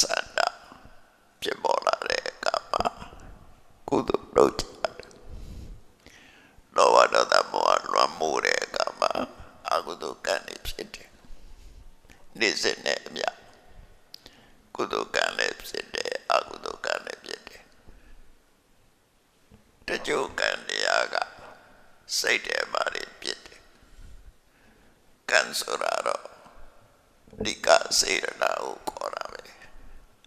တဲ့သရဆန္ဒဖြစ်ပေါ်လာတဲ့အခါမှာကုသိုလ်လုပ်ကြတယ်လောဘဒေါသမောဟလွန်မှုတဲ့အခါမှာအကုသိုလ်ကံတွေဖြစ်တယ်နေ့စဉ်နဲ့အမြကုသိုလ်ကံလည်းဖြစ်တယ်အကုသိုလ်ကံလည်းဖြစ်တယ်တချို့ကံတရားကစိတ်ထဲမှာတွေဖြစ်တယ်ကံဆိုတာတော့ဒီကစေရနာကိုခေါ်တာပဲ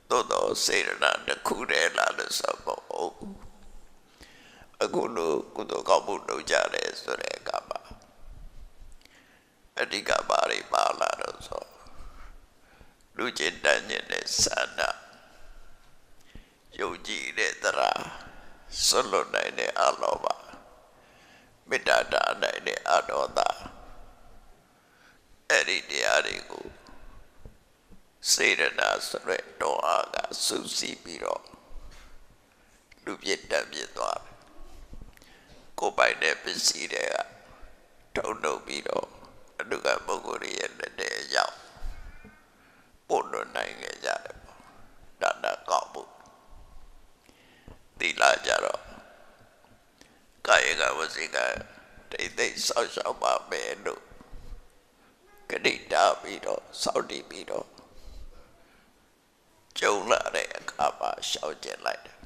သို့တော့ စေရနာတစ်ခုတည်းလားလို့ဆိုပေါ့အခုလိုကုသိုလ်ကောင်းမှုလုပ်ကြတယ်ဆိုတဲ့အခါမှာအဓိကဘာတွေပါလာတော့ဆိုလူချင်းတန်းကျင်တဲ့ဆန္ဒယုံကြည်တဲ့တရားဆွလွတ်နိုင်တဲ့အလောဘမေတ္တာတာနိုင်တဲ့အတော်သာအဲ့ဒီတရားတွေကို စေရနာဆိုတဲ့တော်အားကစူးစီးပြီးတော့လူပြစ်တက်ပြစ်သွားတယ်ကိုယ်ပိုင်တဲ့ပစ္စည်းတွေကထုံထုတ်ပြီးတော့အတုကပုဂ္ဂိုလ်ရဲ့လက်ထဲရောက်ပို့လွန်နိုင်ကြကြတယ်ပေါ့ဒါနာကောက်ဖို့သီလကြတော့ကာယကဝစီကတိတ်တိတ်ဆောက်ရှောက်ပါမယ်လို့ကတိတာပြီးတော့စောင့်တည်ပြီးတော့ ကျုံလာတဲ့အခါမှာရှောက်ကျင်လိုက်တယ်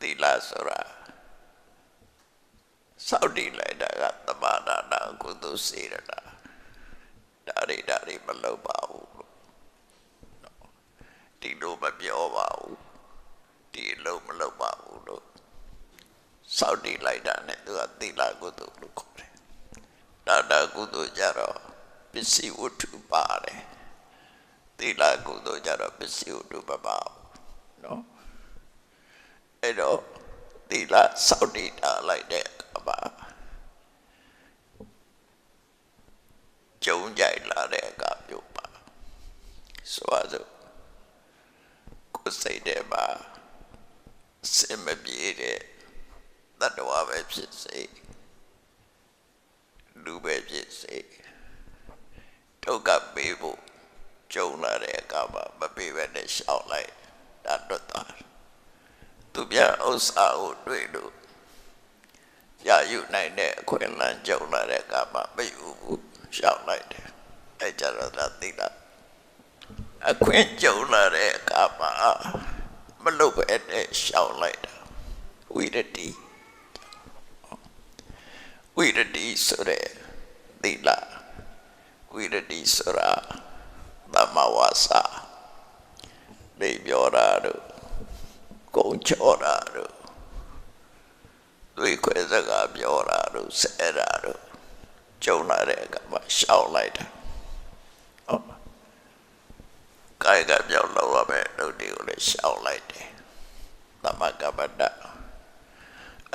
သီလဆိုတာစောင့်တည်လိုက်တာကသမာဓိနာကုသစေရနာဒါတွေဒါတွေမလုပ်ပါဘူးလို့ဒီလိုမပြောပါဘူးဒီလိုမလုပ်ပါဘူးလို့စောင့်တည်လိုက်တာနဲ့သူကသီလကုသလို့ခေါ်တယ်ဒါဒါကုသကြတော့ပစ္စည်းဝတ္ထုပါတယ် သီလကုသကြတော့ပစ္စည်းဝတ္ထုမပါဘူးနော်အဲ့တော့သီလစောင့်တည်တာလိုက်တဲ့အခါမှာကြုံကြိုက်လာတဲ့အခါမျိုးပါဆိုပါစို့ကိုယ်စိတ်ထဲမှာစင်မပြေတဲ့တတ္တဝါပဲဖြစ်စေလူပဲဖြစ်စေဒုက္ခပေးဖို့ ကြုံလာတဲ့အခါမှာမပေးဘဲနဲ့ရှောင်လိုက်ဒါတော့သွားသူပြဥစ္စာကိုတွေ့လို့ရယူနိုင်တဲ့အခွင့်အလမ်းကြုံလာတဲ့အခါမှာမယူဘူးရှောင်လိုက်တယ်အဲကြတော့ဒါသိလားအခွင့်ကြုံလာတဲ့အခါမှာမလုပ်ပဲနဲ့ရှောင်လိုက်တာဝိရတိဝိရတိဆိုတဲ့သီလဝိရတိဆိုတာ သမဝါစာနေပြောတာတို့ကုံချောတာတို့တွေခွဲစကားပြောတာတို့ဆဲတာတို့ကြုံလာတဲ့အခါမှာရှောင်လိုက်တာဟုတ်ကာယကပြောင်းလို့ရမယ်တို့တွေကိုလည်းရှောင်လိုက်တယ်သမကပ္ပတ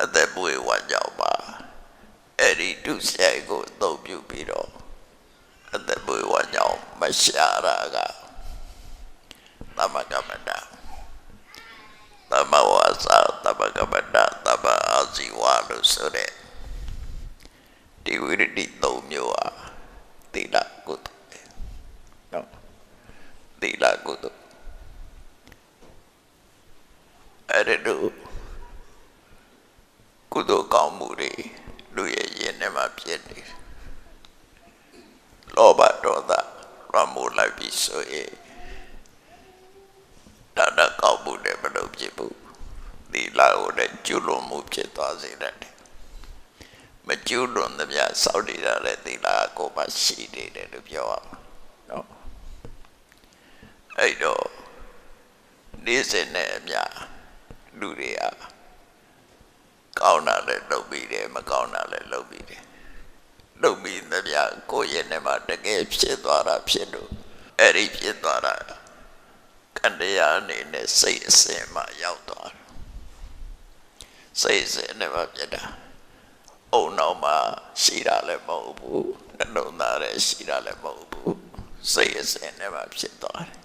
အသက်ပွေဝါကြောင့်ပါအဲ့ဒီဒုစရိုက်ကိုအသုံးပြုပြီးတော့ အသက်ပွေဝါကြောင့်မရှာတာကသမကပ္ပတသမဝါစာသမကပ္ပတသမအာဇီဝလို့ဆိုတဲ့ဒီဝိရတိသုံးမျိုးဟာသီလကုသပဲနော်သီလကုသအဲ့ဒါတို့ကုသိုလ်ကောင်းမှုတွေလူရဲ့ရင်ထဲမှာဖြစ်နေတယ် လောဘဒေါသရမိုးလိုက်ပြီးဆိုရင်ဒါနကောင်းမှုနဲ့မလုပ်ဖြစ်ဘူးသီလကိုလည်းကျွလွန်မှုဖြစ်သွားစေတယ်မကျွလွန်သမျှစောင့်နေတာလည်းသီလကိုမှရှိနေတယ်လို့ပြောရမှာနော်အဲ့တော့နေ့စဉ်နဲ့အမျှလူတွေကကောင်းတာလည်းလုပ်ပြီးတယ်မကောင်းတာလည်းလုပ်ပြီးတယ် လုပ်ပြီးသမျှကိုယ့်ရဲ့နဲ့မှာတကယ်ဖြစ်သွားတာဖြစ်လို့အဲ့ဒီဖြစ်သွားတာကံတရားအနေနဲ့စိတ်အစဉ်မှရောက်သွားတယ်စိတ်အစဉ်နဲ့မှဖြစ်တာအုံနောက်မှာရှိတာလည်းမဟုတ်ဘူးနှလုံးသားလည်းရှိတာလည်းမဟုတ်ဘူးစိတ်အစဉ်နဲ့မှဖြစ်သွားတယ်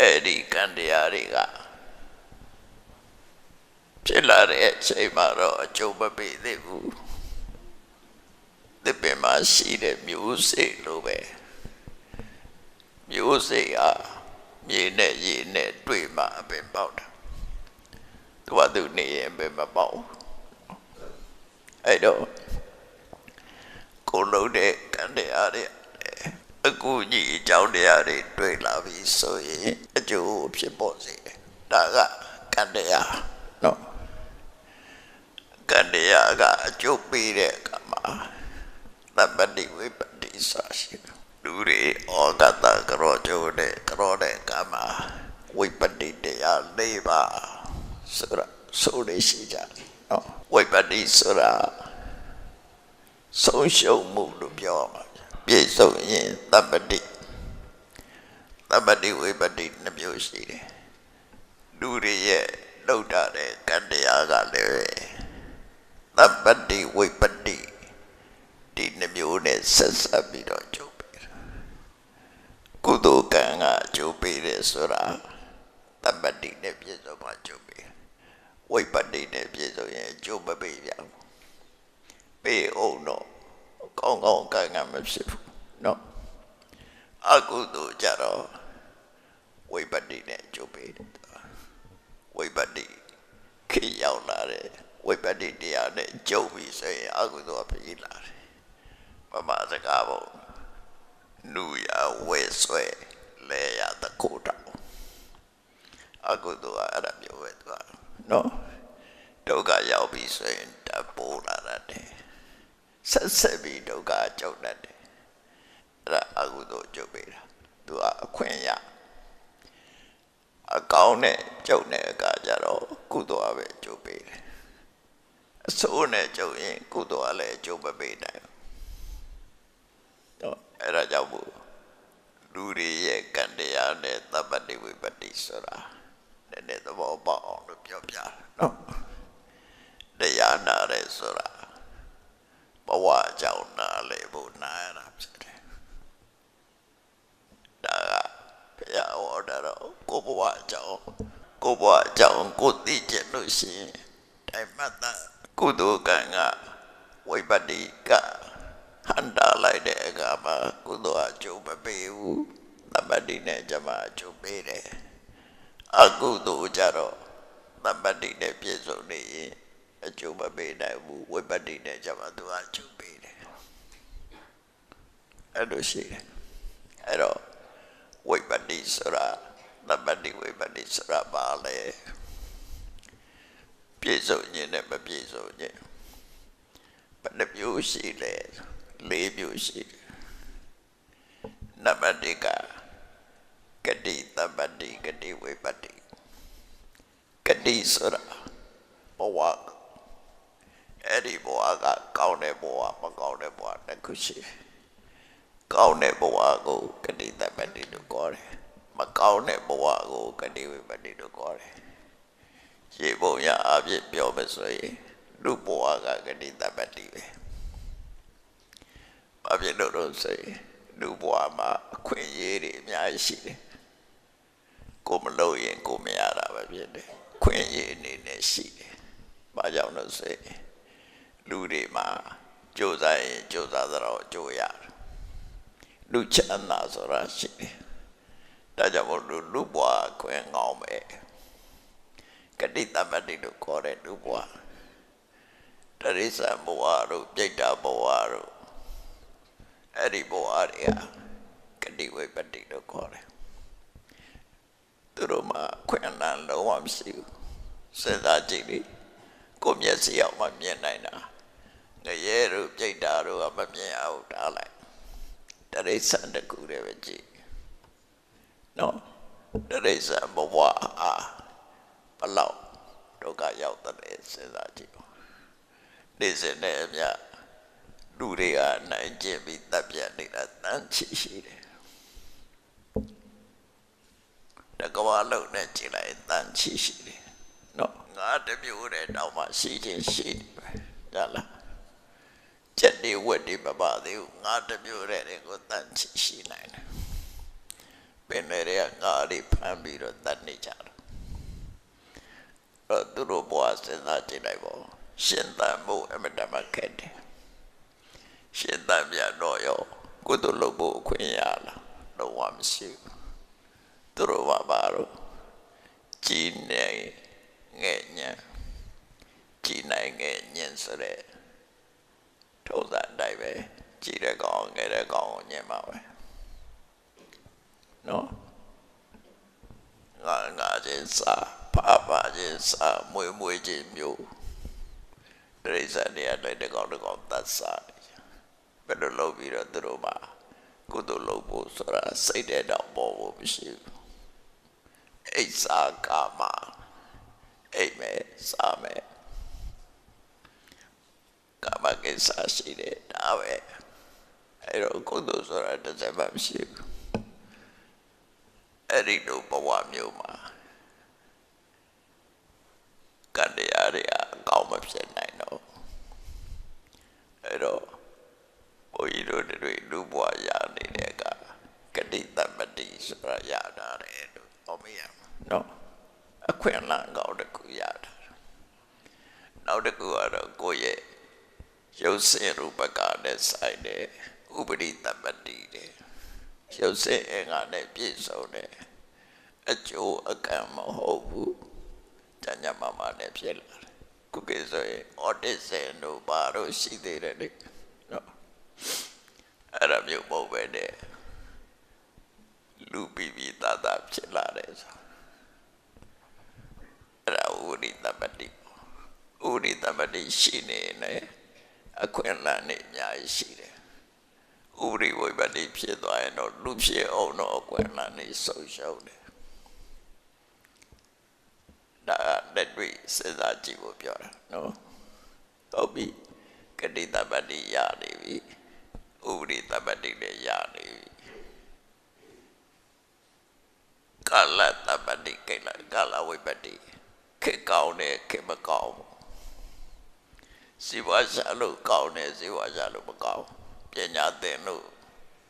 အဲ့ဒီကံတရားတွေကဖြစ်လာတဲ့အချိန်မှာတော့အကျိုးမပေးသေးဘူး ဒီပင်မှာရှိတဲ့မျိုးစိတ်လိုပဲမျိုးစိတ်ဟာမြေနဲ့ရေနဲ့တွေ့မှအပင်ပေါက်တာသူကသူနေရင်ပင်မပေါက်ဘူးအဲ့တော့ကိုလုံးတဲ့ကံတရားတွေအခုကြီးအကြောင်းတရားတွေတွေ့လာပြီဆိုရင်အကျိုးဖြစ်ပေါ်စေတယ်ဒါကကံတရားနော်ကံတရားကအကျိုးပေးတဲ့အခါမှာ သဗ္ဗတိဝိပတ္တိစာရှိတယ်လူတွေဩဂတကရောကျိုးတဲ့ကရောတဲ့ကမှာဝိပတ္တိတရား၄ပါးဆိုရဆိုရရှိကြတယ်နော်ဝိပတ္တိဆိုတာဆုံးရှုံးမှုလို့ပြောရမှာပြည့်စုံရင်သဗ္ဗတိသဗ္ဗတိဝိပတ္တိနှမျိုးရှိတယ်လူတွေရဲ့လောက်တာတဲ့ကံတရားကလည်းသဗ္ဗတိဝိပတ္တိ ဒီနှမျိုးနဲ့ဆက်ဆက်ပြီးတော့ကြုံပေးတာကုသိုလ်ကံကအကျိုးပေးတယ်ဆိုတာသဗ္ဗတိနဲ့ပြည့်စုံမှကြုံပေးဝိပတ္တိနဲ့ပြည့်စုံရင်အကျိုးမပေးပြဘူးပေးအောင်တော့ကောင်းကောင်းကံကံမဖြစ်ဘူးเนาะအကုသိုလ်ကြတော့ဝိပတ္တိနဲ့အကျိုးပေးတယ်ဝိပတ္တိခေရောက်လာတယ်ဝိပတ္တိတရားနဲ့ကြုံပြီဆိုရင်အကုသိုလ်ကပြေးလာတယ် မမစကားပေါ့နူရဝဲဆွဲလဲရတကိုတောင်အကုသိုလ်ကအဲ့ဒါမျိုးပဲသူကနော်ဒုက္ခရောက်ပြီဆိုရင်တပိုးလာတယ်ဆက်ဆက်ပြီးဒုက္ခကြုံတတ်တယ်အဲ့ဒါအကုသိုလ်ကြုံပေးတာသူကအခွင့်ရအကောင်းနဲ့ကြုံတဲ့အခါကျတော့ကုသိုလ်အပဲကြုံပေးတယ်အဆိုးနဲ့ကြုံရင်ကုသိုလ်ကလည်းကြုံမပေးနိုင်ဘူးတော့ အဲ့ဒါကြောင့်မို့လူတွေရဲ့ကံတရားနဲ့သဗ္ဗတိဝိပတ္တိဆိုတာနည်းနည်းသဘောပေါက်အောင်လို့ပြောပြတာနော်တရားနာရဲဆိုတာဘဝအကြောင်းနာလေဖို့နာရတာဖြစ်တယ်ဒါကဘုရားဟောတာတော့ကိုယ်ဘဝအကြောင်းကိုယ်ဘဝအကြောင်းကိုသိကျင်လို့ရှိရင်တိုင်မှတ်တာကုသိုလ်ကံကဝိပတ္တိက ဟန်တာလိုက်တဲ့အခါမှာကုသိုလ်အကျိုးမပေးဘူးသမ္ပတိနဲ့ဇမအကျိုးပေးတယ်အကုသိုလ်ကြတော့သမ္ပတိနဲ့ပြည့်စုံနေရင်အကျိုးမပေးနိုင်ဘူးဝိပတ္တိနဲ့ကြမှာသူအကျိုးပေးတယ်အဲ့လိုရှိတယ်အဲ့တော့ဝိပတ္တိဆိုတာသမ္ပတိဝိပတ္တိဆိုတာပါလေပြည့်စုံခြင်းနဲ့မပြည့်စုံခြင်းဘယ်နှမျိုးရှိလဲ လေးမျိုးရှိတယ်နံပါတ်1ကဂတိသမ္ပတိဂတိဝိပတ္တိဂတိဆိုတာဘဝအဲ့ဒီဘဝကကောင်းတဲ့ဘဝမကောင်းတဲ့ဘဝတစ်ခုရှိတယ်ကောင်းတဲ့ဘဝကိုဂတိသမ္ပတိလို့ခေါ်တယ်မကောင်းတဲ့ဘဝကိုဂတိဝိပတ္တိလို့ခေါ်တယ်ရေပုံရအပြည့်ပြောမယ်ဆိုရင်လူဘဝကဂတိသမ္ပတိပဲ ဘာဖြစ်လို့လို့ဆိုရင်လူဘဝမှာအခွင့်အရေးတွေအများကြီးရှိတယ်ကိုမလို့ရင်ကိုမရတာပဲဖြစ်တယ်ခွင့်ရအနေနဲ့ရှိတယ်။ဘာကြောင့်လို့ဆိုရင်လူတွေမှာကြိုးစားရင်ကြိုးစားသတော့ကြိုးရတယ်။လူချမ်းသာဆိုတာရှိတယ်။ဒါကြောင့်မို့လူလူဘွားခွင့်ကောင်းပဲ။ကတိတမတိလို့ခေါ်တဲ့လူဘွားတရိစ္ဆာန်ဘဝတို့ပြိတ္တာဘဝတို့ အဲ့ဒီဘဝတွေကကတိဝိပတ္တိလို့ခေါ်တယ်။သူတို့မှာခွင့်အလန်းလုံးဝမရှိဘူး။စဉ်းစားကြည့်လေကိုမျက်စိအောင်မမြင်နိုင်တာငရဲတို့ပြိတ္တာတို့ကမမြင်အောင်ထားလိုက်တရိစ္ဆာန်တကူတည်းပဲကြည့်နော်တရိစ္ဆာန်ဘဝအာဘလောက်ဒုက္ခရောက်တဲ့စဉ်းစားကြည့်ပါနေစဉ်နဲ့အမြ လူတွေကနိုင်ကျင်ပြီးတပ်ပြနေတာတန်းချီရှိတယ်တကဝါလုံးနဲ့ကြည့်လိုက်တန်းချီရှိတယ်နော်ငါတမျိုးတဲ့တောင်မှရှိချင်းရှိတယ်ပဲကြလားချက်တွေဝက်တွေမပါသေးဘူးငါတမျိုးတဲ့ကိုတန်းချီရှိနိုင်တယ်ပင်တွေကငါတွေဖမ်းပြီးတော့တတ်နေကြတယ်တော့သူတို့ဘဝစဉ်းစားကြည့်လိုက်ပေါ့ရှင်သန်မှုအမတမခက်တယ် ရှင်သန်ပြန်တော့ရောကုသိုလ်လုပ်ဖို့အခွင့်ရလားတော့ဝမရှိဘူးသူတို့ဘာပါတော့ကြည်နေငဲ့ညံကြည်နိုင်ငဲ့ညံဆိုတဲ့ထုံးစံအတိုင်းပဲကြည်တဲ့ကောင်ငဲ့တဲ့ကောင်ကိုညင်ပါပဲနော်ငါငါချင်းစာဖာဖာချင်းစာမွေမွေချင်းမျိုးဒရိစံတွေလည်းတကောင်တကောင်တတ်စာ ဘယ်လိုလုပ်ပြီးတော့သူတို့မှာကုသိုလ်လုပ်ဖို့ဆိုတာစိတ်တဲ့တော့ပေါ်ဖို့မရှိဘူးအိစာကာမအိမ်မဲ့စာမဲ့ကာမကိစ္စရှိတယ်ဒါပဲအဲ့တော့ကုသိုလ်ဆိုတာတစ်စက်မှမရှိဘူးအဲ့ဒီလိုဘဝမျိုးမှာကံတရားတွေအကောင်းမဖြစ်နိုင်တော့အဲ့တော့ ဘုန်းကြီးတို့တွေလူဘဝရနေတဲ့ကဂတိတမတိဆိုတာရတာတယ်လို့ဟောမရနော်အခွင့်အလမ်းကောင်းတစ်ခုရတာနောက်တစ်ခုကတော့ကိုယ့်ရဲ့ရုပ်စင်ရူပကနဲ့ဆိုင်တဲ့ဥပရိတမတိတဲ့ရုပ်စင်အင်္ဂါနဲ့ပြည့်စုံတဲ့အကျိုးအကံမဟုတ်ဘူးတညမမနဲ့ဖြစ်လာတယ်ခုကိဆိုရင် autism တို့ဘာလို့ရှိသေးတယ်လေနော် အဲ့ဒါမျိုးပုံပဲတဲ့လူပြီးပြီးသားသားဖြစ်လာတယ်ဆိုအဲ့ဒါဥရိတပတိဥရိတပတိရှိနေနေအခွင့်အလမ်းနေအများကြီးရှိတယ်ဥရိဝိပတိဖြစ်သွားရင်တော့လူဖြစ်အောင်တော့အခွင့်အလမ်းနေဆုံးရှုံးတယ်ဒါကလက်တွေ့စဉ်းစားကြည့်ဖို့ပြောတာနော်ဟုတ်ပြီကတိတပတ္တိရနေပြီ ဥပရိတပတ္တိလည်းရနေပြီကာလတပတ္တိကိလကာလဝိပတ္တိခေတ်ကောင်းတယ်ခေတ်မကောင်းဘူးစီဝါရှာလို့ကောင်းတယ်စီဝါရှာလို့မကောင်းပညာသင်လို့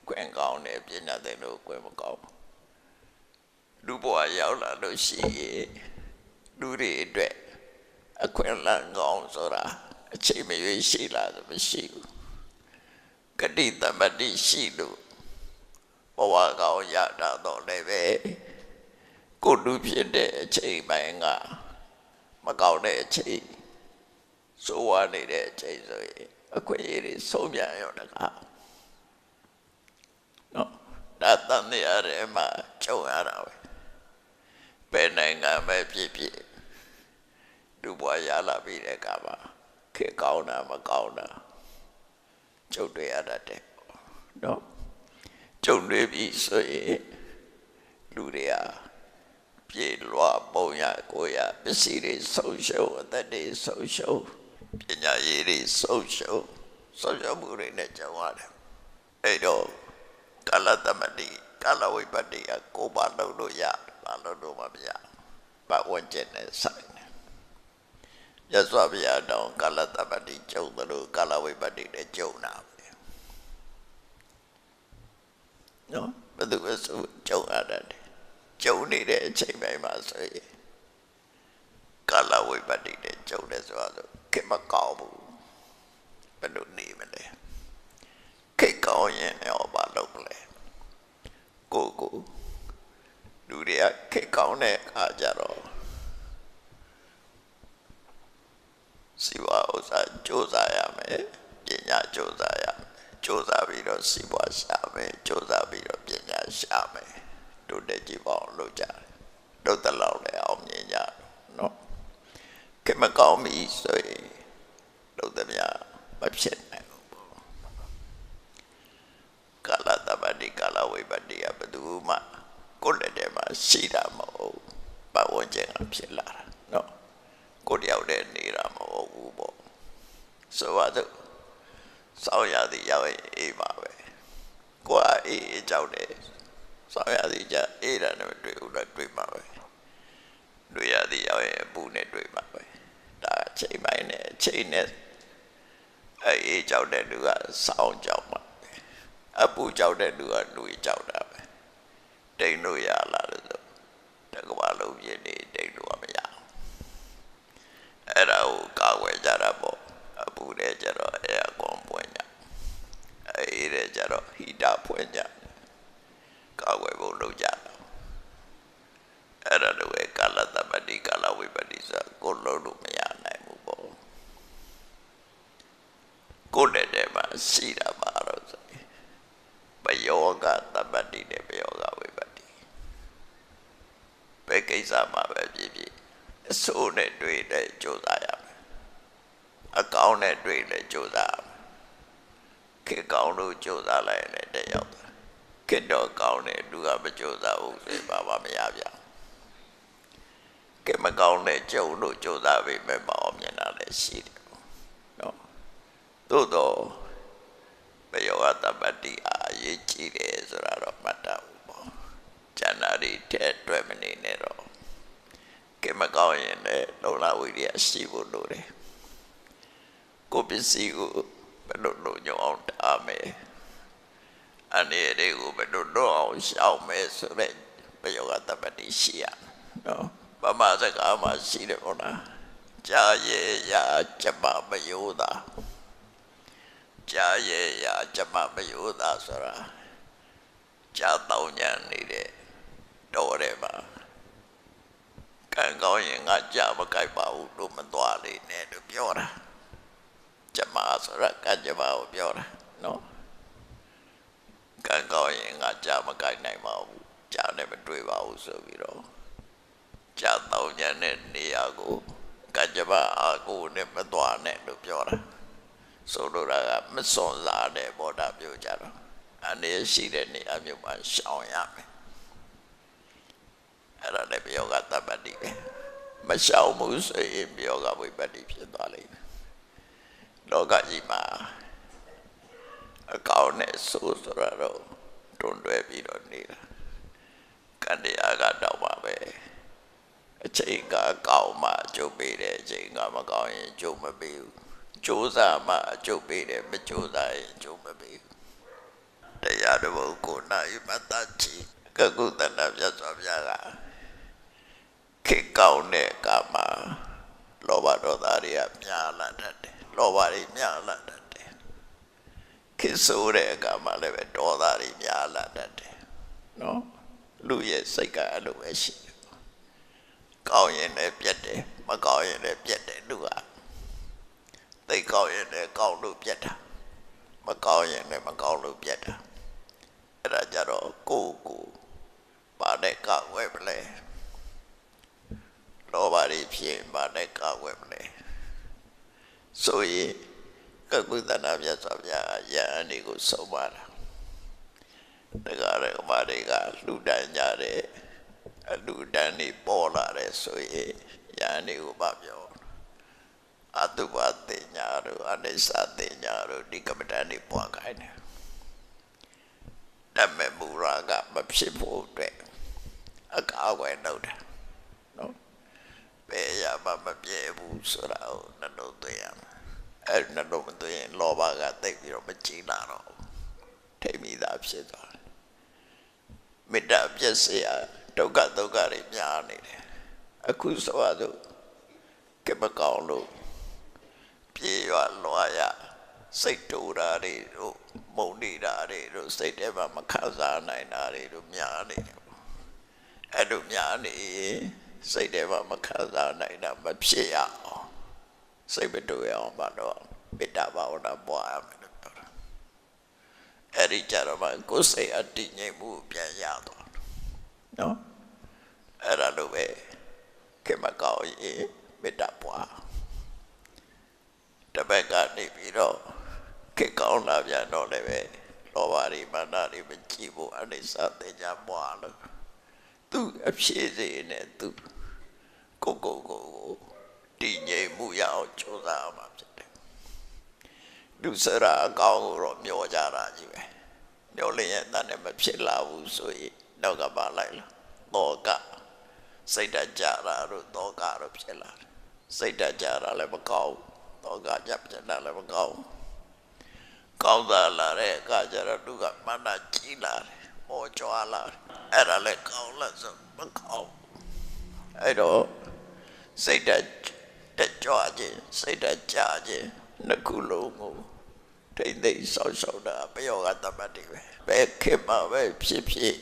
ခွင့်ကောင်းတယ်ပညာသင်လို့ခွင့်မကောင်းဘူးလူဘဝရောက်လာလို့ရှိရင်လူတွေအတွက်အခွင့်အလမ်းကောင်းဆိုတာအချိန်မရွေးရှိလာတယ်မရှိဘူး ဂတိတမတိရှိလို့ဘဝကောင်းရတာတော့လည်းပဲကိုလူဖြစ်တဲ့အချိန်ပိုင်းကမကောင်းတဲ့အချိန်စိုးဝါနေတဲ့အချိန်ဆိုရင်အခွင့်အရေးတွေဆုံးပြန်ရောတကားနော်ဒါတန်ရရဲမှာကြုံရတာပဲဘယ်နိုင်ငံပဲဖြစ်ဖြစ်လူဘွားရလာပြီးတဲ့အခါမှာခေတ်ကောင်းတာမကောင်းတာ ကျုပ်တွေရတတ်တယ်နော်ကျုပ်တွေပြီဆိုရင်လူတွေကပြေလွှာပုံရကိုရပစ္စည်းတွေဆုံးရှုံးအသက်တွေဆုံးရှုံးပညာရည်တွေဆုံးရှုံးဆုံးရှုံးမှုတွေနဲ့ကြုံရတယ်အဲ့တော့ကာလတမတိကာလဝိပတ္တိကကိုယ်ပါလို့လို့ရတယ်ဘာလို့လို့မပြပတ်ဝန်းကျင်နဲ့ဆိုင် တယ်ရသော်ဗျာတော့ကာလတပတိကျုံတယ်လို့ကာလဝိပတ္တိနဲ့ကျုံတာပဲနော်ဘယ်သူပဲဆိုကျုံရတတ်တယ်ကျုံနေတဲ့အချိန်ပိုင်းမှာဆိုရင်ကာလဝိပတ္တိနဲ့ကျုံတယ်ဆိုတော့ခေတ်မကောင်းဘူးဘယ်လိုနေမလဲခေတ်ကောင်းရင်ရောဘာလုပ်မလဲကိုကိုလူတွေကခက်ကောင်းတဲ့အခါကျတော့ စီဝါဥစ္စာစူးစမ်းရမယ်ပညာစူးစမ်းရမယ်စူးစမ်းပြီးတော့စီဝါရှာမယ်စူးစမ်းပြီးတော့ပညာရှာမယ်တို့တဲ့ကြည့်ပေါင်းလို့ကြတယ်တို့တလောက်လည်းအောင်မြင်ကြတယ်နော်ခင်မကောင်းပြီဆိုရင်တို့တမမဖြစ်နိုင်ဘူးပေါ့ကာလတပတိကာလဝိပတိကဘယ်သူမှကိုယ်လက်ထဲမှာရှိတာမဟုတ်ဘဝကျင်ဖြစ်လာတာနော်ကိုယ်တယောက်တည်းနေတာမဟုတ် ဘူးပေါ့ဆိုပါစို့စောင်းရသည်ရောက်ရင်အေးပါပဲကိုယ်ကအေးအေးကြောက်တယ်စောင်းရသည်ကြအေးတာနဲ့တွေ့ဦးတော့တွေ့မှာပဲတွေ့ရသည်ရောက်ရင်အပူနဲ့တွေ့မှာပဲဒါအချိန်ပိုင်းနဲ့အချိန်နဲ့အေးကြောက်တဲ့လူကစောင်းကြောက်မှာပဲအပူကြောက်တဲ့လူကလူကြောက်တာပဲတိတ်လို့ရလာလို့ဆိုတကဘာလုံးပြင်းနေတိတ်လို့မရဘူး ဝယ်ကြတာပေါ့အပူတဲ့ကြတော့အဲအကွန်ပွင့်ကြအေးတဲ့ကြတော့ဟီတာဖွင့်ကြကာဝယ်ဖို့လုပ်ကြတာအဲ့ဒါလိုပဲကာလတပတိကာလဝိပတိဆိုကိုလုံးလို့မရနိုင်ဘူးပေါ့ကိုလည်းတည်းမှာရှိတာပါတော့ဆိုရင်ဘယောဂတပတိနဲ့ဘယောဂဝိပတိဘယ်ကိစ္စမှာပဲဖြစ်ဖြစ် အစိုးနဲ့တွေ့တဲ့ကြိုးစားရမယ်အကောင်းနဲ့တွေ့တဲ့ကြိုးစားရမယ်ခေတ်ကောင်းလို့ကြိုးစားလိုက်ရင်လည်းတဲ့ရောက်တာခေတ်တော့ကောင်းတယ်သူကမကြိုးစားဘူးဆိုရင်ဘာမှမရပြန်ကဲမကောင်းတဲ့ကြုံလို့ကြိုးစားပြီးမဲ့မအောင်မြင်တာလည်းရှိတယ်ပေါ့နော်သို့တော့ဘယောဂတပတ္တိအာရေးကြည့်တယ်ဆိုတာတော့မှတ်တတ်ဘူးပေါ့ဇန္နာရီတဲ့အတွက်မနေနဲ့တော့ ကဲမကောင်းရင်လည်းလုံလဝိရိယရှိဖို့လိုတယ်ကိုယ်ပစ္စည်းကိုဘယ်လိုလုပ်ညောင်းတားမယ်အနေတွေကိုဘယ်လိုလုပ်အောင်ရှောင်မယ်ဆိုတဲ့ဘယောဂတပတ္တိရှိရမယ်နော်ပမစကားမှာရှိတယ်ပေါ့လားကြာရဲ့ရာကျမမယောတာကြာရဲ့ရာကျမမယောတာဆိုတာကြာတောင်းညံနေတဲ့တော်တယ်မှာ ကံကောင်းရင်ငါကြာမကြိုက်ပါဘူးလို့မသွားလေနဲ့လို့ပြောတာကျမဆိုတာကကျမကိုပြောတာနော်ကံကောင်းရင်ငါကြာမကြိုက်နိုင်ပါဘူးကြာနဲ့မတွေ့ပါဘူးဆိုပြီးတော့ကြာတော့ညတဲ့နေရာကိုကကြပါအာကိုနဲ့မသွားနဲ့လို့ပြောတာဆိုလိုတာကမစွန်စားတဲ့ဘောဓပြောကြတော့အနေရှိတဲ့နေရာမျိုးမှာရှောင်ရမယ် အဲ့ဒါလည်းပြောကတပ္ပတိပဲမရှောင်မှုဆိုရင်ပြောကဝိပတ္တိဖြစ်သွားလိမ့်မယ်လောကကြီးမှာအကောင်းနဲ့ဆိုးဆိုတော့တွန်းတွဲပြီးတော့နေတာကံတရားကတော့ပါပဲအချိန်ကကောင်းမှအကျုပ်ပေးတယ်အချိန်ကမကောင်းရင်အကျုပ်မပေးဘူးကြိုးစားမှအကျုပ်ပေးတယ်မကြိုးစားရင်အကျုပ်မပေးဘူးတရားတော်ကိုကိုနိုင်မတတ်ချီကကုသနာပြတ်စွာပြားက ခေတ်ကောင်းတဲ့ကမှာလောဘဒေါသတွေကများလာတတ်တယ်လောဘတွေများလာတတ်တယ်ခေတ်ဆိုးတဲ့ကမှာလည်းပဲဒေါသတွေများလာတတ်တယ်နော်လူရဲ့စိတ်ကအဲ့လိုပဲရှိတယ်ကောင်းရင်လည်းပြတ်တယ်မကောင်းရင်လည်းပြတ်တယ်လူကသိကောင်းရင်လည်းကောင်းလို့ပြတ်တာမကောင်းရင်လည်းမကောင်းလို့ပြတ်တာအဲ့ဒါကြတော့ကိုယ့်ကိုယ်ပါတဲ့ကဝဲမလဲ လောဘတွေဖြစ်ရင်ပါတဲ့ကဝဲမလဲဆိုရင်ကကုသနာပြတ်စွာပြရဟန်းတွေကိုဆုံးပါတာတကားရကမာတွေကလှူဒန်းကြတယ်အလူတန်းနေပေါ်လာတယ်ဆိုရင်ယာနေကိုပါပြောအတုပတင်ညာတို့အနိစ္စတင်ညာတို့ဒီကမ္မဋ္ဌာန်းနေပွားခိုင်းတယ်တမေမူရာကမဖြစ်ဖို့အတွက်အကာအကွယ်လုပ်တယ်နော် ဘယ်ရမှမပြေဘူးဆိုတာကိုနှလုံးသွင်းရမယ်အဲ့နှလုံးမသွင်းရင်လောဘကတိတ်ပြီးတော့မကြည်လာတော့ဘူးထိမိသားဖြစ်သွားတယ်မေတ္တာပြည့်စရာဒုက္ခဒုက္ခတွေများနေတယ်အခုဆိုရစို့ကမကောင်းလို့ပြေရွာလွာရစိတ်တူတာတွေတို့မုန်နေတာတွေတို့စိတ်ထဲမှာမခံစားနိုင်တာတွေတို့များနေတယ်ပေါ့အဲ့လိုများနေရင် စိတ်ထဲမှာမခံစားနိုင်တာမဖြစ်ရအောင်စိတ်မတူရအောင်ပါတော့မေတ္တာဘာဝနာပွားရမယ်လို့ပြောတာအဲ့ဒီကြတော့မှကိုယ်စိတ်အတည်ငြိမ်မှုပြန်ရသွားတယ်နော်အဲ့ဒါလိုပဲခေမကောင်းရင်မေတ္တာပွားတပတ်ကနေပြီးတော့ခေကောင်းလာပြန်တော့လည်းပဲလောဘတွေမာနတွေမကြည့်ဘူးအနိစ္စတင်ကြပွားလို့သူအဖြစ်စေနဲ့သူ ကိုကိုကိုကိုတည်ငြိမ်မှုရအောင်ကြိုးစားအောင်ဖြစ်တယ်လူစရာအကောင်းကိုတော့မျောကြတာကြီးပဲမျောလင်းရဲ့တန်နဲ့မဖြစ်လာဘူးဆိုရင်နောက်ကပါလိုက်လားတောကစိတ်တကြတာတို့တောကတို့ဖြစ်လာတယ်စိတ်တကြတာလည်းမကောင်းဘူးတောကကြဖြစ်လာလည်းမကောင်းဘူးကောင်းတာလာတဲ့အခါကျတော့သူကမနာကြီးလာတယ်မောကြွားလာတယ်အဲ့ဒါလည်းကောင်းလားဆိုမကောင်းဘူးအဲ့တော့ စိတ်တတက်ကြွခြင်းစိတ်ဓာတ်ကြခြင်းနှစ်ခုလုံးကိုထိမ့်သိမ်းဆောက်ရှောက်တာပယောဂတမတိပဲဘယ်ခေတ်မှာပဲဖြစ်ဖြစ်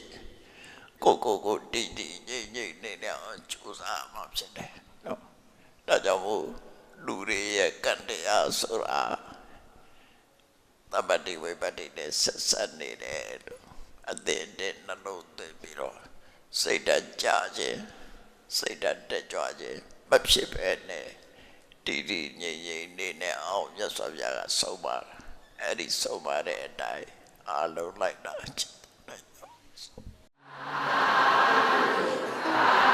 ကိုကိုကိုတီတီငိမ့်ငိမ့်နေနေအောင်ကြိုးစားမှဖြစ်တယ်နော်ဒါကြောင့်မို့လူတွေရဲ့ကံတရားဆိုတာတပတိဝိပတိနဲ့ဆက်ဆက်နေတယ်လို့အသင်တဲ့နှလုံးသွင်းပြီးတော့စိတ်ဓာတ်ကြခြင်းစိတ်ဓာတ်တက်ကြွခြင်း မဖြစ်ပဲနဲ့တည်တည်ငြိမ်ငြိမ်နေနဲ့အောင်မြတ်စွာဘုရားကဆုံးပါတာအဲ့ဒီဆုံးပါတဲ့အတိုင်းအာလုံးလိုက်တာချစ်တယ်